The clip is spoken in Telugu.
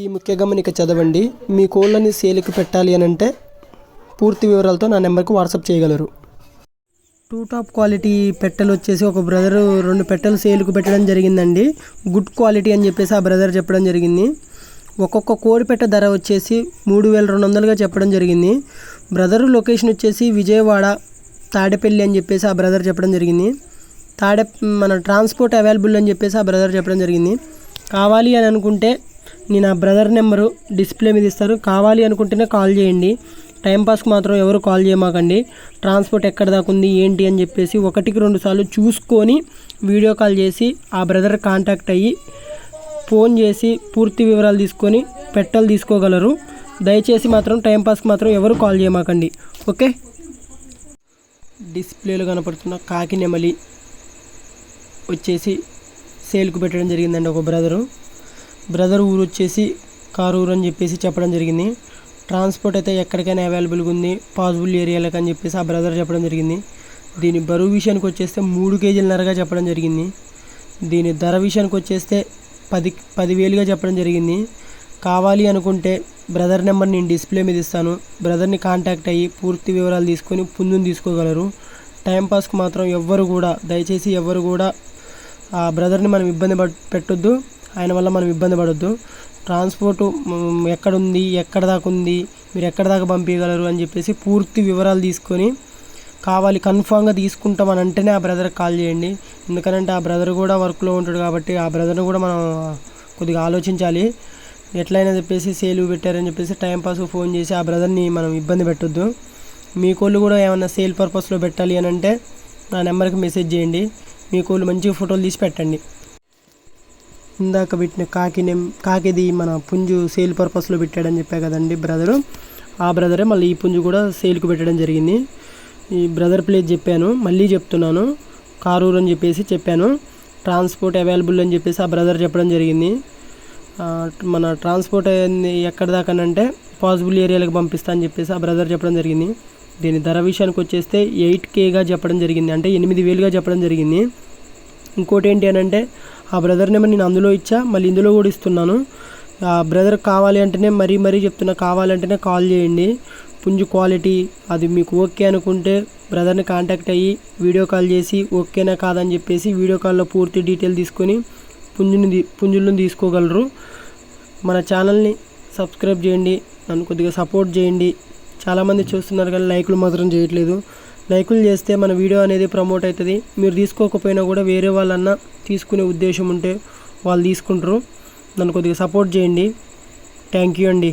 ఈ ముఖ్య గమనిక చదవండి. మీ కోళ్ళని సేల్కి పెట్టాలి అని అంటే పూర్తి వివరాలతో నా నెంబర్కి వాట్సాప్ చేయగలరు. టూ టాప్ క్వాలిటీ పెట్టెలు వచ్చేసి ఒక బ్రదర్ రెండు పెట్టెలు సేల్కి పెట్టడం జరిగిందండి. గుడ్ క్వాలిటీ అని చెప్పేసి ఆ బ్రదర్ చెప్పడం జరిగింది. ఒక్కొక్క కోడి పెట్టె ధర వచ్చేసి మూడు వేల రెండు వందలుగా చెప్పడం జరిగింది. బ్రదర్ లొకేషన్ వచ్చేసి విజయవాడ తాడేపల్లి అని చెప్పేసి ఆ బ్రదర్ చెప్పడం జరిగింది. తాడే మన ట్రాన్స్పోర్ట్ అవైలబుల్ అని చెప్పేసి ఆ బ్రదర్ చెప్పడం జరిగింది. కావాలి అని అనుకుంటే నేను ఆ బ్రదర్ నెంబరు డిస్ప్లే మీద ఇస్తారు. కావాలి అనుకుంటేనే కాల్ చేయండి. టైంపాస్కి మాత్రం ఎవరు కాల్ చేయమాకండి. ట్రాన్స్పోర్ట్ ఎక్కడ దాకా ఉంది ఏంటి అని చెప్పేసి ఒకటికి రెండు సార్లు చూసుకొని వీడియో కాల్ చేసి ఆ బ్రదర్ కాంటాక్ట్ అయ్యి ఫోన్ చేసి పూర్తి వివరాలు తీసుకొని పెట్టలు తీసుకోగలరు. దయచేసి మాత్రం టైంపాస్కి మాత్రం ఎవరు కాల్ చేయమాకండి. ఓకే? డిస్ప్లేలో కనపడుతున్న కాకి నెమలి వచ్చేసి సేల్కు పెట్టడం జరిగిందండి ఒక బ్రదరు. బ్రదర్ ఊరు వచ్చేసి కారు ఊరు అని చెప్పేసి చెప్పడం జరిగింది. ట్రాన్స్పోర్ట్ అయితే ఎక్కడికైనా అవైలబుల్గా ఉంది. పాసిబుల్ ఏరియాలకు అని చెప్పేసి ఆ బ్రదర్ చెప్పడం జరిగింది. దీని బరువు విషయానికి వచ్చేస్తే మూడు కేజీలన్నరగా చెప్పడం జరిగింది. దీని ధర విషయానికి వచ్చేస్తే పది పదివేలుగా చెప్పడం జరిగింది. కావాలి అనుకుంటే బ్రదర్ నెంబర్ నేను డిస్ప్లే మీద ఇస్తాను. బ్రదర్ని కాంటాక్ట్ అయ్యి పూర్తి వివరాలు తీసుకొని పుంజుని తీసుకోగలరు. టైంపాస్కి మాత్రం ఎవ్వరు కూడా దయచేసి ఎవ్వరు కూడా ఆ బ్రదర్ని మనం ఇబ్బంది పెట్టొద్దు. ఆయన వల్ల మనం ఇబ్బంది పడొద్దు. ట్రాన్స్పోర్ట్ ఎక్కడుంది ఎక్కడ దాకా ఉంది మీరు ఎక్కడ దాకా పంపించగలరు అని చెప్పేసి పూర్తి వివరాలు తీసుకొని కావాలి కన్ఫామ్గా తీసుకుంటామని అంటేనే ఆ బ్రదర్కి కాల్ చేయండి. ఎందుకనంటే ఆ బ్రదర్ కూడా వర్క్లో ఉంటాడు కాబట్టి ఆ బ్రదర్ని కూడా మనం కొద్దిగా ఆలోచించాలి. ఎట్లయినా చెప్పేసి సేలు పెట్టారని చెప్పేసి టైంపాస్ ఫోన్ చేసి ఆ బ్రదర్ని మనం ఇబ్బంది పెట్టొద్దు. మీ కోళ్ళు కూడా ఏమైనా సేల్ పర్పస్లో పెట్టాలి అని అంటే నా నెంబర్కి మెసేజ్ చేయండి. మీ కోళ్ళు ఫోటోలు తీసి పెట్టండి. ఇందాక పెట్టిన కాకి కాకిది మన పుంజు సేల్ పర్పస్లో పెట్టాడని చెప్పా కదండి బ్రదరు. ఆ బ్రదరే మళ్ళీ ఈ పుంజు కూడా సేల్కి పెట్టడం జరిగింది. ఈ బ్రదర్ ప్లేస్ చెప్పాను మళ్ళీ చెప్తున్నాను. కారూరు అని చెప్పేసి చెప్పాను. ట్రాన్స్పోర్ట్ అవైలబుల్ అని చెప్పేసి ఆ బ్రదర్ చెప్పడం జరిగింది. మన ట్రాన్స్పోర్ట్ ఎక్కడి ఎక్కడ దాకానంటే పాసిబుల్ ఏరియాలకు పంపిస్తా అని చెప్పేసి ఆ బ్రదర్ చెప్పడం జరిగింది. దీని ధర విషయానికి వచ్చేస్తే ఎయిట్ కేగా చెప్పడం జరిగింది. అంటే ఎనిమిది వేలుగా చెప్పడం జరిగింది. ఇంకోటి ఏంటి అని అంటే ఆ బ్రదర్ నెంబర్ నేను అందులో ఇచ్చా మళ్ళీ ఇందులో కూడా ఇస్తున్నాను. ఆ బ్రదర్ కావాలి అంటేనే మరీ మరీ చెప్తున్నా కావాలంటేనే కాల్ చేయండి. పుంజు క్వాలిటీ అది మీకు ఓకే అనుకుంటే బ్రదర్ని కాంటాక్ట్ అయ్యి వీడియో కాల్ చేసి ఓకేనా కాదని చెప్పేసి వీడియో కాల్లో పూర్తి డీటెయిల్ తీసుకొని పుంజుని పుంజులను తీసుకోగలరు. మన ఛానల్ని సబ్స్క్రైబ్ చేయండి నన్ను కొద్దిగా సపోర్ట్ చేయండి. చాలామంది చూస్తున్నారు కానీ లైక్లు మాత్రం చేయట్లేదు. లైకులు చేస్తే మన వీడియో అనేది ప్రమోట్ అవుతుంది. మీరు తీసుకోకపోయినా కూడా వేరే వాళ్ళన్నా తీసుకునే ఉద్దేశం ఉంటే వాళ్ళు తీసుకుంటారు. నన్ను కొద్దిగా సపోర్ట్ చేయండి. థ్యాంక్ యూ అండి.